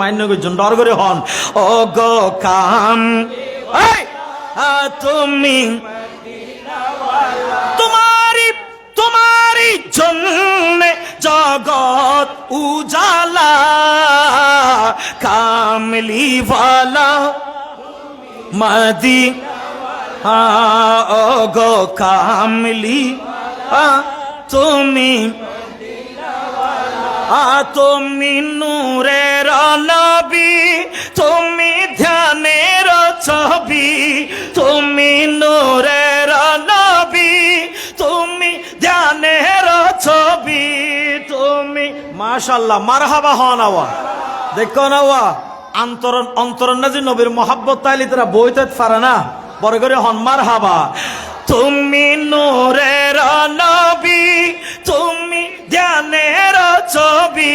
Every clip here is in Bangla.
মান্য হন। ও কাম তুমি তোমারি তোমারি জন্য জগৎ উজালা কামলি वाला মদি ও কামলি তুমি তুমি নূরের মাশাল্লাহ মারহাবা হন আওয়া দেখো না ওয়া অন্তরণ অন্তরণ না যে নবীর মহাব্বত তাইলে তারা বইতে পারে না। বড় করে হন মারহাবা। তুমি নূরের নবী তুমি ধ্যানের ছবি।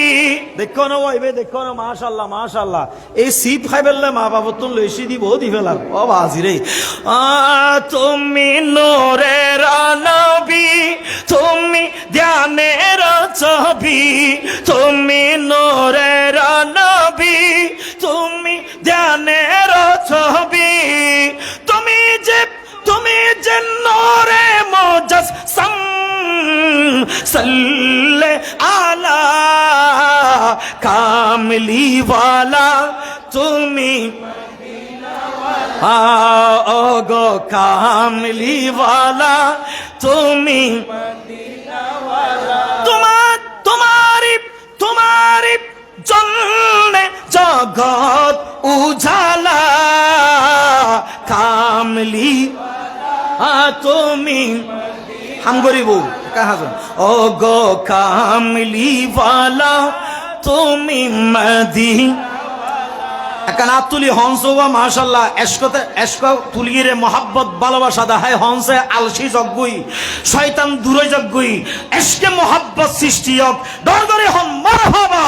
দেখো না ওইবে দেখো না মাশাল্লাহ মাশাল্লাহ এই সিপ খাই ফেললে মা বাবা তো লইসি দিব দি ফেলার ও বাজি রে। আ, তুমি নূরের নবী। তুমি নূরের নবী, তুমি ধ্যানের ছবি। তুমি যে তুমি যে নূরে মুজাসসাম, সাল্লে আলা কামলি ওয়ালা তুমি ও গো কামলি ওয়ালা তুমি কামলি আ তুমি হাম গরিব কাহাজন? ও গো কামলি ওয়ালা তুমি মদি। একান আতুলি হংস বা মাশাল্লাহ, এসকতে, এসক তুলিয়ে মহাব্বত, ভালোবাসা দেখায় হংসে আলসি যজ্ঞই শয়তান দূরে যজ্ঞই এসকে মহাব্বত সৃষ্টি হোক ডর করে হন মারহাবা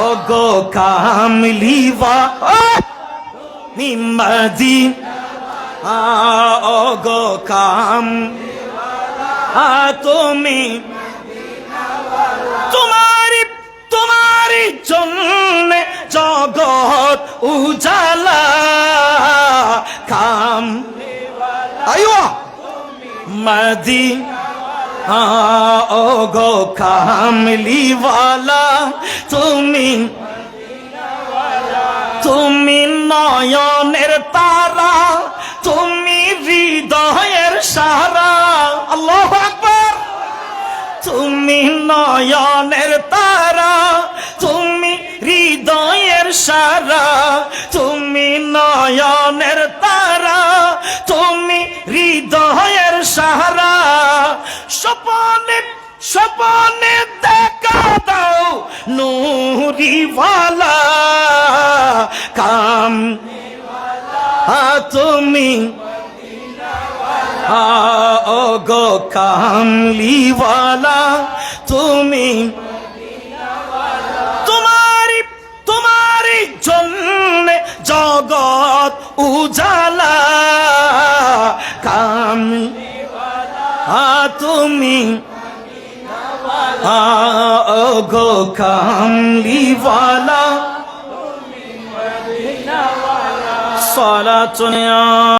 ও গো কামলি বা মিমাদি ও গো কাম আ তুমি তোমারি তোমারি জন্য জগৎ উজালা কাম আইও মদি ও গো কামলি ওয়ালা তুমি তুমি নয়নের তারা নয়নের তারা, তুমি হৃদয়ের সারা, তুমি নয়নের তারা, তুমি হৃদয়ের সারা। স্বপনে স্বপনে দেখা দাও নুরিওয়ালা, কাম তুমি ও গো কামলিওয়ালা। তুমি। তোমারি তোমারি জন্য জগৎ উজালা। কাম তুমি। গো কামলিওয়ালা। সালাতুনিয়া